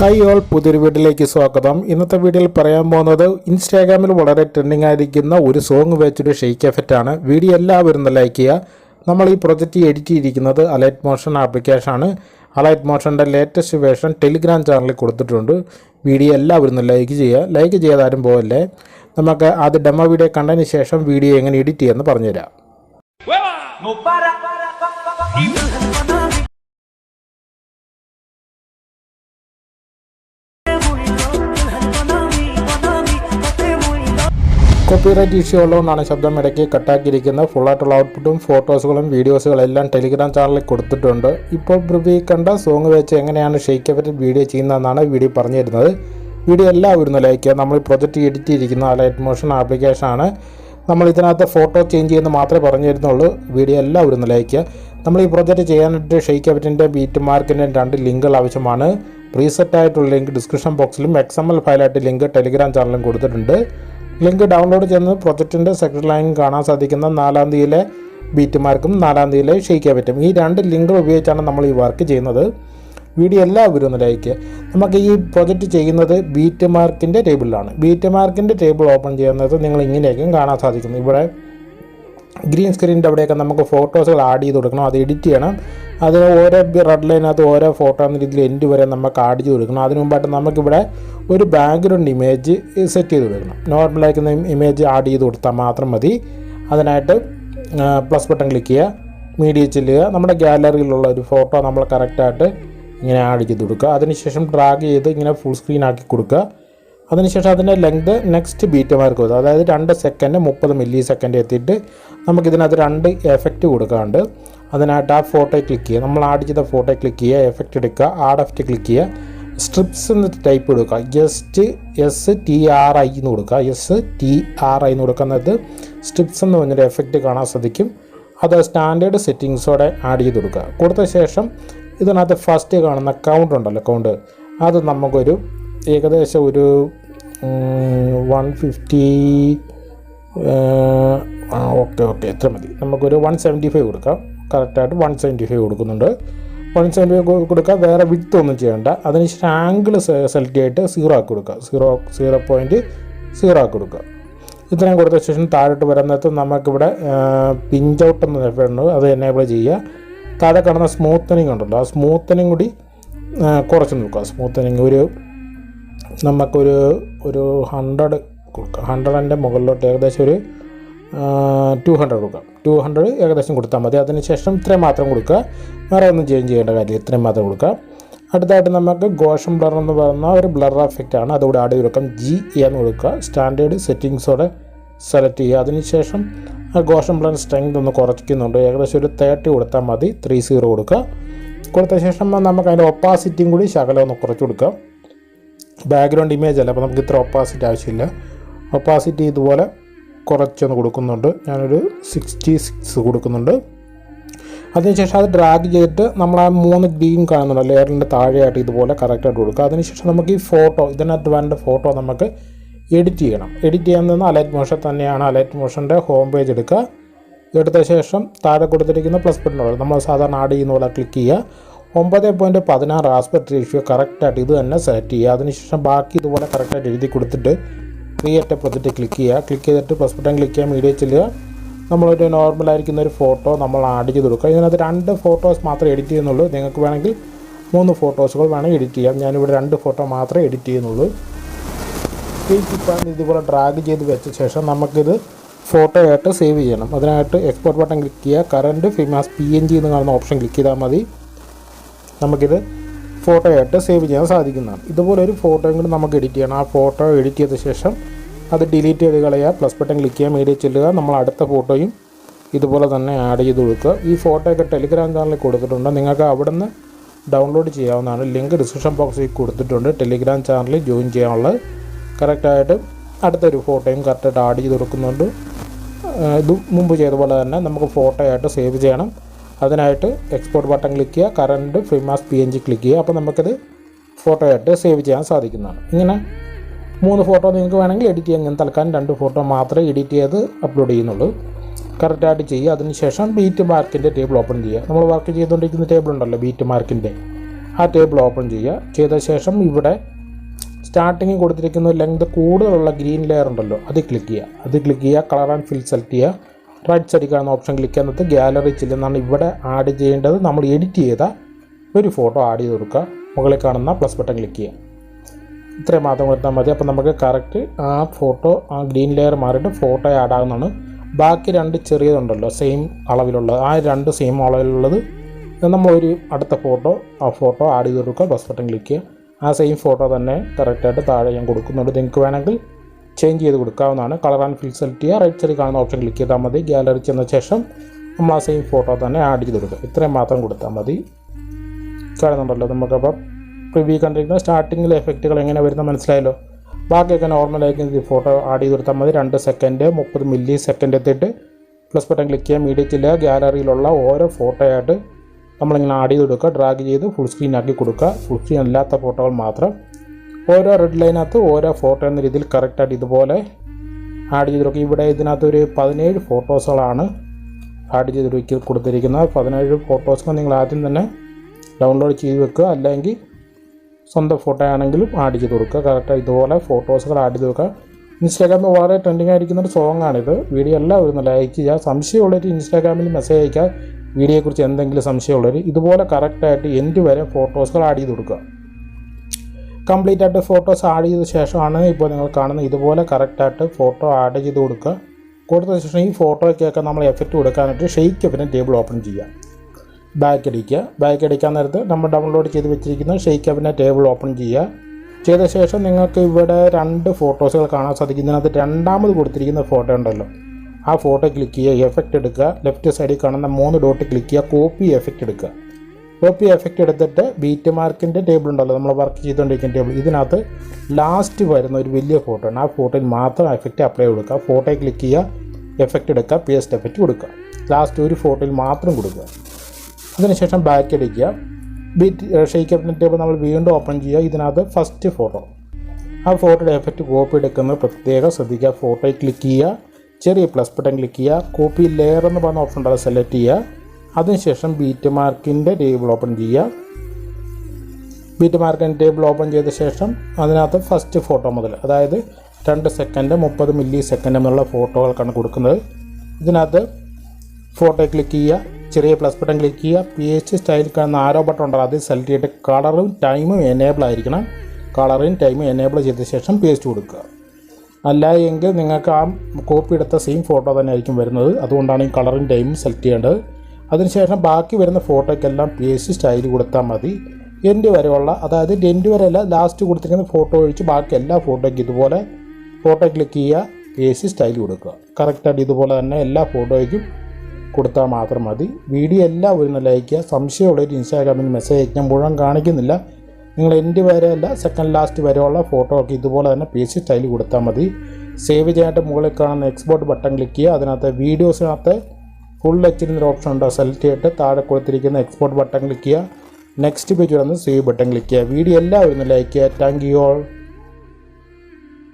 Hi all പുതിയൊരു വീഡിയോയിലേക്ക് സ്വാഗതം. ഇന്നത്തെ വീഡിയോയിൽ പറയാൻ പോകുന്നത് ഇൻസ്റ്റാഗ്രാമിൽ വളരെ ട്രെൻഡിങ് ആയിരിക്കുന്ന ഒരു സോങ് വെച്ചൊരു ഷെയ്ക്ക് എഫക്റ്റ് ആണ്. വീഡിയോ എല്ലാവരും ലൈക്ക് ചെയ്യുക. നമ്മൾ ഈ പ്രൊജക്റ്റ് എഡിറ്റ് ചെയ്തിരിക്കുന്നത് അലൈറ്റ് മോഷൻ ആപ്ലിക്കേഷൻ ആണ്. അലൈറ്റ് മോഷന്റെ ലേറ്റസ്റ്റ് വേർഷൻ ടെലിഗ്രാം ചാനലിൽ കൊടുത്തിട്ടുണ്ട്. വീഡിയോ എല്ലാവരും ലൈക്ക് ചെയ്യുക. ലൈക്ക് ചെയ്താലും പോകല്ലേ നമുക്ക് അത് ഡെമോ വീഡിയോ കണ്ടതിന് ശേഷം വീഡിയോ എങ്ങനെ എഡിറ്റ് ചെയ്യുമെന്ന് പറഞ്ഞുതരാം. കോപ്പിറൈറ്റ് ഇഷ്യൂ ഉള്ളതുകൊണ്ടാണ് ശബ്ദം ഇടയ്ക്ക് കട്ടാക്കിയിരിക്കുന്നത്. ഫുള്ളായിട്ടുള്ള ഔട്ട്പുട്ടും ഫോട്ടോസുകളും വീഡിയോസുകളും എല്ലാം ടെലിഗ്രാം ചാനലിൽ കൊടുത്തിട്ടുണ്ട്. ഇപ്പോൾ പ്രിവ്യൂ കണ്ട സോങ് വെച്ച് എങ്ങനെയാണ് ഷെയ്ക്ക് എഫക്റ്റ് വീഡിയോ ചെയ്യുന്നതെന്നാണ് വീഡിയോ പറഞ്ഞു തരുന്നത് വീഡിയോ എല്ലാവരും ഒന്ന് ലൈക്ക് നമ്മൾ പ്രൊജക്റ്റ് എഡിറ്റ് ചെയ്തിരിക്കുന്ന ലൈറ്റ് മോഷൻ ആപ്ലിക്കേഷൻ ആണ്. നമ്മൾ ഇതിനകത്ത് ഫോട്ടോ ചേഞ്ച് ചെയ്യുന്ന മാത്രമേ പറഞ്ഞു തരുന്നുള്ളൂ വീഡിയോ എല്ലാവരും ഒന്ന് ലൈക്ക് നമ്മൾ ഈ പ്രൊജക്റ്റ് ചെയ്യാനായിട്ട് ഷെയ്ക്ക് എഫറ്റിന്റെ ബീറ്റ് മാർക്കിന്റെ രണ്ട് ലിങ്കുകൾ ആവശ്യമാണ്. പ്രീസെറ്റ് ആയിട്ടുള്ള ലിങ്ക് ഡിസ്ക്രിപ്ഷൻ ബോക്സിലും എക്സ് എം എൽ ഫയലായിട്ട് ലിങ്ക് ടെലിഗ്രാം ചാനലിലും കൊടുത്തിട്ടുണ്ട്. ലിങ്ക് ഡൗൺലോഡ് ചെയ്യുന്നത് പ്രൊജക്റ്റിന്റെ സെക്രട്ടറി ലൈൻ കാണാൻ സാധിക്കുന്ന നാലാം തീയതിയിലെ ബീറ്റ് മാർക്കും നാലാം തീയതിയിലെ ഷെയ്ക്കാൻ പറ്റും ഈ രണ്ട് ലിങ്കുകൾ ഉപയോഗിച്ചാണ് നമ്മൾ ഈ വർക്ക് ചെയ്യുന്നത്. വീഡിയോ എല്ലാവരും ഒന്ന് ലൈക്ക്. നമുക്ക് ഈ പ്രൊജക്റ്റ് ചെയ്യുന്നത് ബീറ്റ് മാർക്കിന്റെ ടേബിളിലാണ്. ബീറ്റ് മാർക്കിന്റെ ടേബിൾ ഓപ്പൺ ചെയ്യുന്നത് നിങ്ങൾ ഇങ്ങനെയൊക്കെയും കാണാൻ സാധിക്കുന്നു ഇവിടെ ഗ്രീൻ സ്ക്രീനിന്റെ അവിടെയൊക്കെ നമുക്ക് ഫോട്ടോസുകൾ ആഡ് ചെയ്ത് കൊടുക്കണം. അത് എഡിറ്റ് ചെയ്യണം. അത് ഓരോ റെഡ് ലൈനകത്ത് ഓരോ ഫോട്ടോ എന്ന രീതിയിൽ എൻഡ് വരെ നമുക്ക് ആഡ് ചെയ്ത് കൊടുക്കണം. അതിന് മുമ്പായിട്ട് നമുക്കിവിടെ ഒരു ബാക്ക്ഗ്രൗണ്ട് ഇമേജ് സെറ്റ് ചെയ്ത് കൊടുക്കണം. നോർമലായിരിക്കുന്ന ഇമേജ് ആഡ് ചെയ്ത് കൊടുത്താൽ മാത്രം മതി. അതിനായിട്ട് പ്ലസ് ബട്ടൺ ക്ലിക്ക് ചെയ്യുക. മീഡിയ ചെല്ലുക. നമ്മുടെ ഗാലറിയിലുള്ള ഒരു ഫോട്ടോ നമ്മൾ കറക്റ്റായിട്ട് ഇങ്ങനെ ആഡ് ചെയ്ത് കൊടുക്കുക. അതിനുശേഷം ഡ്രാഗ് ചെയ്ത് ഇങ്ങനെ ഫുൾ സ്ക്രീൻ ആക്കി കൊടുക്കുക. അതിനുശേഷം അതിന്റെ ലെങ്ത് നെക്സ്റ്റ് ബീറ്റ് മാർക്ക് കൊടുക്കുക. അതായത് രണ്ട് സെക്കൻഡ് മുപ്പത് മില്ലി സെക്കൻഡ് എത്തിയിട്ട് നമുക്കിതിനകത്ത് രണ്ട് എഫക്റ്റ് കൊടുക്കാണ്ട് അതിനായിട്ട് ആ ഫോട്ടോ ക്ലിക്ക് ചെയ്യുക. നമ്മൾ ആഡ് ചെയ്ത ഫോട്ടോ ക്ലിക്ക് ചെയ്യുക. എഫക്റ്റ് എടുക്കുക. ആഡ് എഫക്റ്റ് ക്ലിക്ക് ചെയ്യുക. സ്ട്രിപ്സ് എന്ന് ടൈപ്പ് കൊടുക്കുക. Just S T R I എന്ന് കൊടുക്കുക. എസ് ടി ആർ ഐ എന്ന് കൊടുക്കുന്നത് സ്ട്രിപ്സ് എന്ന് പറഞ്ഞൊരു എഫക്റ്റ് കാണാൻ സാധിക്കും. അത് സ്റ്റാൻഡേർഡ് സെറ്റിങ്സോടെ ആഡ് ചെയ്ത് കൊടുക്കുക. കൊടുത്ത ശേഷം ഇതിനകത്ത് ഫസ്റ്റ് കാണുന്ന അക്കൗണ്ട് ഉണ്ടല്ലോ. അക്കൗണ്ട് അത് നമുക്കൊരു ഏകദേശം ഒരു വൺ ഫിഫ്റ്റി ആ ഓക്കെ ഓക്കെ എത്ര മതി. നമുക്കൊരു വൺ സെവന്റി ഫൈവ് കൊടുക്കാം. കറക്റ്റായിട്ട് വൺ സെവന്റി ഫൈവ് കൊടുക്കുന്നുണ്ട്. വൺ സെവന്റി ഫൈവ് കൊടുക്കുക വേറെ വിത്ത് ഒന്നും ചെയ്യേണ്ട. അതിനുശേഷം ആംഗിൾ സെലക്ട് ചെയ്തിട്ട് സീറോ ആക്കി കൊടുക്കുക സീറോ സീറോ പോയിന്റ് സീറോ ആക്കി കൊടുക്കുക ഇത്രയും കൊടുത്ത ശേഷം താഴോട്ട് വരുന്നിടത്ത് നമുക്കിവിടെ പിഞ്ച് ഔട്ട് എന്ന് ഉണ്ട് അത് എനേബിൾ ചെയ്യുക. താഴെ കാണുന്ന സ്മൂത്തനിങ് ഉണ്ടല്ലോ. ആ സ്മൂത്തനിങ് കൂടി കുറച്ച് നോക്കുക. സ്മൂത്തനിങ് ഒരു നമുക്കൊരു ഒരു ഹൺഡ്രഡ് കൊടുക്കാം. ഹൺഡ്രഡിന്റെ മുകളിലോട്ട് ഏകദേശം ഒരു ടു ഹൺഡ്രഡ് കൊടുക്കാം. ടു ഹൺഡ്രഡ് ഏകദേശം കൊടുത്താൽ മതി. അതിനുശേഷം ഇത്രയും മാത്രം കൊടുക്കുക. വേറെ ഒന്നും ചേഞ്ച് ചെയ്യേണ്ട കാര്യമില്ല. ഇത്രയും മാത്രം കൊടുക്കുക. അടുത്തായിട്ട് നമുക്ക് ഗോഷം ബ്ലർ എന്ന് പറയുന്ന ഒരു ബ്ലർ എഫക്റ്റ് ആണ്. അതുകൂടെ ആഡ് ചെയ്ത് കൊടുക്കാം. ജി എന്ന് കൊടുക്കുക. സ്റ്റാൻഡേർഡ് സെറ്റിങ്സോടെ സെലക്ട് ചെയ്യുക. അതിനുശേഷം ഗോഷം ബ്ലർ സ്ട്രെങ്ത് ഒന്ന് കുറയ്ക്കുന്നുണ്ട്. ഏകദേശം ഒരു തേർട്ടി കൊടുത്താൽ മതി. ത്രീ സീറോ കൊടുക്കുക. കൊടുത്ത ശേഷം നമുക്ക് അതിന്റെ ഒപ്പാസിറ്റിയും കൂടി ശകലം ഒന്ന് കുറച്ച് കൊടുക്കാം. ബാക്ക്ഗ്രൗണ്ട് ഇമേജ് അല്ല അപ്പോൾ നമുക്ക് ഇത്ര ഒപ്പാസിറ്റി ആവശ്യമില്ല. ഒപ്പാസിറ്റി ഇതുപോലെ കുറച്ചൊന്ന് കൊടുക്കുന്നുണ്ട്. ഞാനൊരു സിക്സ്റ്റി സിക്സ് കൊടുക്കുന്നുണ്ട്. അതിനുശേഷം അത് ഡ്രാഗ് ചെയ്തിട്ട് നമ്മൾ ആ മൂന്ന് ഗ്രീൻ കാണുന്നുണ്ട്. ലെയറിന്റെ താഴെയായിട്ട് ഇതുപോലെ കറക്റ്റായിട്ട് കൊടുക്കുക. അതിനുശേഷം നമുക്ക് ഈ ഫോട്ടോ ഇതിനകത്ത് വേണ്ട ഫോട്ടോ നമുക്ക് എഡിറ്റ് ചെയ്യണം. എഡിറ്റ് ചെയ്യാൻ അലൈറ്റ് മോഷൻ തന്നെയാണ് അലൈറ്റ് മോഷന്റെ ഹോം പേജ് എടുക്കുക. എടുത്ത ശേഷം താഴെ കൊടുത്തിരിക്കുന്ന പ്ലസ് ബട്ടൺ നമ്മൾ സാധാരണ ആഡ് ചെയ്യുന്ന പോലെ ക്ലിക്ക് ചെയ്യുക. ഒമ്പത് പോയിന്റ് പതിനാറ് ആസ്പെക്ട് റേഷ്യോ കറക്റ്റായിട്ട് ഇത് തന്നെ സെലക്ട് ചെയ്യുക. അതിനുശേഷം ബാക്കി ഇതുപോലെ കറക്റ്റായിട്ട് എഴുതി കൊടുത്തിട്ട് ക്രിയേറ്റ് പ്രൊജക്റ്റ് ക്ലിക്ക് ചെയ്യുക. ക്ലിക്ക് ചെയ്തിട്ട് പ്ലസ് ബട്ടൺ ക്ലിക്ക് ചെയ്യുക മീഡിയ ചെല്ലുക നമ്മളൊരു നോർമലായിരിക്കുന്ന ഒരു ഫോട്ടോ നമ്മൾ ആഡ് ചെയ്ത് കൊടുക്കുക. ഇതിനകത്ത് രണ്ട് ഫോട്ടോസ് മാത്രമേ എഡിറ്റ് ചെയ്യുന്നുള്ളൂ. നിങ്ങൾക്ക് വേണമെങ്കിൽ മൂന്ന് ഫോട്ടോസുകൾ വേണമെങ്കിൽ എഡിറ്റ് ചെയ്യാം. ഞാനിവിടെ രണ്ട് ഫോട്ടോ മാത്രമേ എഡിറ്റ് ചെയ്യുന്നുള്ളൂ. ഈ ഇപ്പം ഇതുപോലെ ഡ്രാഗ് ചെയ്ത് വെച്ച ശേഷം നമുക്കിത് ഫോട്ടോ ആയിട്ട് സേവ് ചെയ്യണം. അതിനായിട്ട് എക്സ്പോർട്ട് ബട്ടൺ ക്ലിക്ക് ചെയ്യുക. Current frame as P N G എന്ന് കാണുന്ന ഓപ്ഷൻ ക്ലിക്ക് ചെയ്താൽ മതി. നമുക്കിത് ഫോട്ടോ ആയിട്ട് സേവ് ചെയ്യാൻ സാധിക്കുന്നതാണ്. ഇതുപോലെ ഒരു ഫോട്ടോ കൂടി നമുക്ക് എഡിറ്റ് ചെയ്യണം. ആ ഫോട്ടോ എഡിറ്റ് ചെയ്ത ശേഷം അത് ഡിലീറ്റ് ചെയ്ത് കളയുക പ്ലസ് ബട്ടൺ ക്ലിക്ക് ചെയ്യുക മീഡിയ ചെല്ലുക. നമ്മൾ അടുത്ത ഫോട്ടോയും ഇതുപോലെ തന്നെ ആഡ് ചെയ്ത് കൊടുക്കുക. ഈ ഫോട്ടോയൊക്കെ ടെലിഗ്രാം ചാനലിൽ കൊടുത്തിട്ടുണ്ട്. നിങ്ങൾക്ക് അവിടെ നിന്ന് ഡൗൺലോഡ് ചെയ്യാവുന്നതാണ് ലിങ്ക് ഡിസ്ക്രിപ്ഷൻ ബോക്സിൽ കൊടുത്തിട്ടുണ്ട്. ടെലിഗ്രാം ചാനലിൽ ജോയിൻ ചെയ്യാനുള്ളത്. കറക്റ്റായിട്ട് അടുത്തൊരു ഫോട്ടോയും കറക്റ്റായിട്ട് ആഡ് ചെയ്ത് കൊടുക്കുന്നുണ്ട്. ഇത് മുമ്പ് ചെയ്ത പോലെ തന്നെ നമുക്ക് ഫോട്ടോ ആയിട്ട് സേവ് ചെയ്യണം. അതിനായിട്ട് എക്സ്പോർട്ട് ബട്ടൺ ക്ലിക്ക് ചെയ്യുക. Current frame as P N G click ചെയ്യുക. അപ്പോൾ നമുക്കത് ഫോട്ടോ ആയിട്ട് സേവ് ചെയ്യാൻ സാധിക്കുന്നതാണ്. ഇങ്ങനെ മൂന്ന് ഫോട്ടോ നിങ്ങൾക്ക് വേണമെങ്കിൽ എഡിറ്റ് ചെയ്യാൻ ഞാൻ തൽക്കാലം രണ്ട് ഫോട്ടോ മാത്രമേ എഡിറ്റ് ചെയ്ത് അപ്ലോഡ് ചെയ്യുന്നുള്ളൂ. കറക്റ്റായിട്ട് ചെയ്യുക. അതിനുശേഷം ബീറ്റ് മാർക്കിന്റെ ടേബിൾ ഓപ്പൺ ചെയ്യുക. നമ്മൾ വർക്ക് ചെയ്തുകൊണ്ടിരിക്കുന്ന ടേബിൾ ഉണ്ടല്ലോ ബീറ്റ് മാർക്കിന്റെ ആ ടേബിൾ ഓപ്പൺ ചെയ്യുക. ചെയ്ത ശേഷം ഇവിടെ സ്റ്റാർട്ടിങ്ങിൽ കൊടുത്തിരിക്കുന്ന ലെങ്ത് കൂടുതലുള്ള ഗ്രീൻ ലെയർ ഉണ്ടല്ലോ അത് ക്ലിക്ക് ചെയ്യുക. അത് ക്ലിക്ക് ചെയ്യുക കളർ ആൻഡ് ഫിൽ സെലക്ട് ചെയ്യുക. റൈറ്റ് സൈഡിൽ കാണുന്ന ഓപ്ഷൻ ക്ലിക്ക് ചെയ്യുന്നത് ഗ്യാലറി ചെല്ലുന്നതാണ് ഇവിടെ ആഡ് ചെയ്യേണ്ടത്. നമ്മൾ എഡിറ്റ് ചെയ്ത ഒരു ഫോട്ടോ ആഡ് ചെയ്ത് കൊടുക്കുക. മുകളിൽ കാണുന്ന പ്ലസ് ബട്ടൺ ക്ലിക്ക് ചെയ്യുക. ഇത്രയും മാത്രം കൊടുത്താൽ മതി. അപ്പോൾ നമുക്ക് കറക്റ്റ് ആ ഫോട്ടോ ആ ഗ്രീൻ ലെയർ മാറിയിട്ട് ഫോട്ടോ ആഡ് ആകുന്നതാണ് ബാക്കി രണ്ട് ചെറിയതുണ്ടല്ലോ സെയിം അളവിലുള്ള ആ രണ്ട് സെയിം അളവിലുള്ളത് നമ്മളൊരു അടുത്ത ഫോട്ടോ ആ ഫോട്ടോ ആഡ് ചെയ്ത് കൊടുക്കുക. പ്ലസ് ബട്ടൺ ക്ലിക്ക് ചെയ്യുക. ആ സെയിം ഫോട്ടോ തന്നെ കറക്റ്റായിട്ട് താഴെ ഞാൻ കൊടുക്കുന്നുണ്ട്. നിങ്ങൾക്ക് വേണമെങ്കിൽ ചേഞ്ച് ചെയ്ത് കൊടുക്കാവുന്നതാണ്. കളർ ആൻഡ് ഫിൽ സെലക്ട് ചെയ്യുക. റൈറ്റ് സൈഡിൽ കാണുന്ന ഓപ്ഷൻ ക്ലിക്ക് ചെയ്താൽ മതി. ഗാലറി ചെന്ന ശേഷം നമ്മൾ ആ സെയിം ഫോട്ടോ തന്നെ ആഡ് ചെയ്ത് കൊടുക്കുക. ഇത്രയും മാത്രം കൊടുത്താൽ മതി. കാണുന്നുണ്ടല്ലോ നമുക്കപ്പം പ്രിവ്യൂ കണ്ടിരിക്കുന്ന സ്റ്റാർട്ടിങ്ങിലെ എഫക്റ്റുകൾ എങ്ങനെ വരുന്ന മനസ്സിലായല്ലോ? ബാക്കിയൊക്കെ നോർമലായിരിക്കും ഫോട്ടോ ആഡ് ചെയ്ത് കൊടുത്താൽ മതി. രണ്ട് സെക്കൻഡ് മുപ്പത് മില്ലി സെക്കൻഡ് എത്തിയിട്ട് പ്ലസ് ബട്ടൺ ക്ലിക്ക് ചെയ്യാം മീഡിയ ചെല്ലുക ഗാലറിയിലുള്ള ഓരോ ഫോട്ടോയായിട്ട് നമ്മളിങ്ങനെ ആഡ് ചെയ്ത് കൊടുക്കുക. ഡ്രാഗ് ചെയ്ത് ഫുൾ സ്ക്രീൻ ആക്കി കൊടുക്കുക. ഫുൾ സ്ക്രീൻ അല്ലാത്ത ഫോട്ടോകൾ മാത്രം ഓരോ റെഡ് ലൈനകത്ത് ഓരോ ഫോട്ടോ എന്ന രീതിയിൽ കറക്റ്റായിട്ട് ഇതുപോലെ ആഡ് ചെയ്ത് കൊടുക്കുക ഇവിടെ ഇതിനകത്ത് ഒരു പതിനേഴ് ഫോട്ടോസുകളാണ് ആഡ് ചെയ്ത് കൊടുക്ക- കൊടുത്തിരിക്കുന്നത്. പതിനേഴ് ഫോട്ടോസുകൾ നിങ്ങൾ ആദ്യം തന്നെ ഡൗൺലോഡ് ചെയ്ത് വെക്കുക. അല്ലെങ്കിൽ സ്വന്തം ഫോട്ടോ ആണെങ്കിലും ആഡ് ചെയ്ത് കൊടുക്കുക. കറക്റ്റായി ഇതുപോലെ ഫോട്ടോസുകൾ ആഡ് ചെയ്ത് വെക്കുക. ഇൻസ്റ്റാഗ്രാമിൽ വളരെ ട്രെൻഡിങ് ആയിരിക്കുന്ന ഒരു സോങ്ങാണിത് വീഡിയോ എല്ലാവരും ഒന്ന് ലൈക്ക് ചെയ്യുക. സംശയമുള്ളവർ ഇൻസ്റ്റാഗ്രാമിൽ മെസ്സേജ് അയക്കുക വീഡിയോയെക്കുറിച്ച് എന്തെങ്കിലും സംശയമുള്ളവർ ഇതുപോലെ കറക്റ്റായിട്ട് എൻഡ് വരെ ഫോട്ടോസുകൾ ആഡ് ചെയ്ത് കൊടുക്കുക. കംപ്ലീറ്റ് ആയിട്ട് ഫോട്ടോസ് ആഡ് ചെയ്ത ശേഷമാണ് ഇപ്പോൾ നിങ്ങൾ കാണുന്നത്. ഇതുപോലെ കറക്റ്റായിട്ട് ഫോട്ടോ ആഡ് ചെയ്ത് കൊടുക്കുക. കൊടുത്ത ശേഷം ഈ ഫോട്ടോയ്ക്കൊക്കെ നമ്മൾ എഫക്റ്റ് കൊടുക്കാനായിട്ട് ഷെയ്ക്ക് പിന്നെ ടേബിൾ ഓപ്പൺ ചെയ്യുക. ബാക്ക് അടിക്കുക. ബാക്ക് അടിക്കാൻ നേരത്ത് നമ്മൾ ഡൗൺലോഡ് ചെയ്ത് വെച്ചിരിക്കുന്ന ഷെയ്ക്ക് പിന്നെ ടേബിൾ ഓപ്പൺ ചെയ്യുക. ചെയ്ത ശേഷം നിങ്ങൾക്ക് ഇവിടെ രണ്ട് ഫോട്ടോസുകൾ കാണാൻ സാധിക്കും. ഇതിനകത്ത് രണ്ടാമത് കൊടുത്തിരിക്കുന്ന ഫോട്ടോ ഉണ്ടല്ലോ. ആ ഫോട്ടോ ക്ലിക്ക് ചെയ്യുക. എഫക്റ്റ് എടുക്കുക. ലെഫ്റ്റ് സൈഡിൽ കാണുന്ന മൂന്ന് ഡോട്ട് ക്ലിക്ക് ചെയ്യുക. കോപ്പി എഫക്റ്റ് എടുക്കുക. കോപ്പി എഫക്റ്റ് എടുത്തിട്ട് ബീറ്റ് മാർക്കിന്റെ ടേബിൾ ഉണ്ടല്ലോ നമ്മൾ വർക്ക് ചെയ്തുകൊണ്ടിരിക്കുന്ന ടേബിൾ ഇതിനകത്ത് ലാസ്റ്റ് വരുന്ന ഒരു വലിയ ഫോട്ടോ ആണ്. ആ ഫോട്ടോയിൽ മാത്രം എഫക്റ്റ് അപ്ലൈ കൊടുക്കുക. ഫോട്ടോയിൽ ക്ലിക്ക് ചെയ്യുക എഫക്റ്റ് എടുക്കുക പേസ്റ്റ് എഫക്റ്റ് കൊടുക്കുക. ലാസ്റ്റ് ഒരു ഫോട്ടോയിൽ മാത്രം കൊടുക്കുക. അതിനുശേഷം ബാക്ക് അടിക്കുക. ബീറ്റ് ഷെയ്ക്ക് അപ്പിന്റെ ടേബിൾ നമ്മൾ വീണ്ടും ഓപ്പൺ ചെയ്യുക. ഇതിനകത്ത് ഫസ്റ്റ് ഫോട്ടോ ആ ഫോട്ടോയുടെ എഫക്റ്റ് കോപ്പി എടുക്കുന്നത് പ്രത്യേകം ശ്രദ്ധിക്കുക. ഫോട്ടോയിൽ ക്ലിക്ക് ചെയ്യുക. ചെറിയ പ്ലസ് ബട്ടൺ ക്ലിക്ക് ചെയ്യുക. കോപ്പി ലെയർ എന്ന് പറഞ്ഞ ഓപ്ഷൻ ഉണ്ട് സെലക്ട് ചെയ്യുക. അതിനുശേഷം ബീറ്റ് മാർക്കിന്റെ ടേബിൾ ഓപ്പൺ ചെയ്യുക. ബീറ്റ് മാർക്കിന്റെ ടേബിൾ ഓപ്പൺ ചെയ്ത ശേഷം അതിനകത്ത് ഫസ്റ്റ് ഫോട്ടോ മുതൽ അതായത് രണ്ട് സെക്കൻഡ് മുപ്പത് മില്ലി സെക്കൻഡ് എന്നുള്ള ഫോട്ടോകൾക്കാണ് കൊടുക്കുന്നത്. ഇതിനകത്ത് ഫോട്ടോ ക്ലിക്ക് ചെയ്യുക ചെറിയ പ്ലസ് ബട്ടൺ ക്ലിക്ക് ചെയ്യുക. പി എച്ച് സ്റ്റൈൽ കാണുന്ന ആരോ ബട്ടൺ ഉണ്ടോ അത് സെലക്ട് ചെയ്തിട്ട് കളറും ടൈമും എനേബിൾ ആയിരിക്കണം. കളറും ടൈമും എനേബിൾ ചെയ്ത ശേഷം പേസ്റ്റ് കൊടുക്കുക. അല്ല എങ്കിൽ നിങ്ങൾക്ക് ആ കോപ്പി എടുത്ത സെയിം ഫോട്ടോ തന്നെ ആയിരിക്കും വരുന്നത്. അതുകൊണ്ടാണ് ഈ കളറും ടൈമും സെലക്ട് ചെയ്യേണ്ടത്. അതിനുശേഷം ബാക്കി വരുന്ന ഫോട്ടോയ്ക്കെല്ലാം പേസ്റ്റ് സ്റ്റൈൽ കൊടുത്താൽ മതി. എൻഡ് വരെയുള്ള അതായത് എൻഡ് വരെയല്ല ലാസ്റ്റ് കൊടുത്തിരിക്കുന്ന ഫോട്ടോ ഒഴിച്ച് ബാക്കി എല്ലാ ഫോട്ടോയ്ക്കും ഇതുപോലെ ഫോട്ടോ ക്ലിക്ക് ചെയ്യുക പേസ്റ്റ് സ്റ്റൈൽ കൊടുക്കുക. കറക്റ്റായിട്ട് ഇതുപോലെ തന്നെ എല്ലാ ഫോട്ടോയ്ക്കും കൊടുത്താൽ മാത്രം മതി. വീഡിയോ എല്ലാവരും ഒരു ലൈക്ക് ചെയ്യുക. സംശയമുള്ളൊരു ഇൻസ്റ്റാഗ്രാമിൽ മെസ്സേജ് അയക്കാൻ മുഴുവൻ കാണിക്കുന്നില്ല. നിങ്ങൾ എന്റെ വരെയല്ല സെക്കൻഡ് ലാസ്റ്റ് വരെയുള്ള ഫോട്ടോ ഒക്കെ ഇതുപോലെ തന്നെ പേസ്റ്റ് സ്റ്റൈൽ കൊടുത്താൽ മതി. സേവ് ചെയ്യാനായിട്ട് മുകളിൽ കാണുന്ന എക്സ്പോർട്ട് ബട്ടൺ ക്ലിക്ക് ചെയ്യുക. അതിനകത്ത് വീഡിയോസിനകത്ത് ഫുൾ എച്ചിരുന്നൊരു ഓപ്ഷൻ ഉണ്ടോ? സെലക്ട് ചെയ്തിട്ട് താഴെ കൊടുത്തിരിക്കുന്ന എക്സ്പോർട്ട് ബട്ടൺ ക്ലിക്ക് ചെയ്യുക. നെക്സ്റ്റ് പേജ് വന്ന് സേവ് ബട്ടൺ ക്ലിക്ക് ചെയ്യുക. വീഡിയോ എല്ലാവരും ലൈക്ക് ചെയ്യുക. Thank you all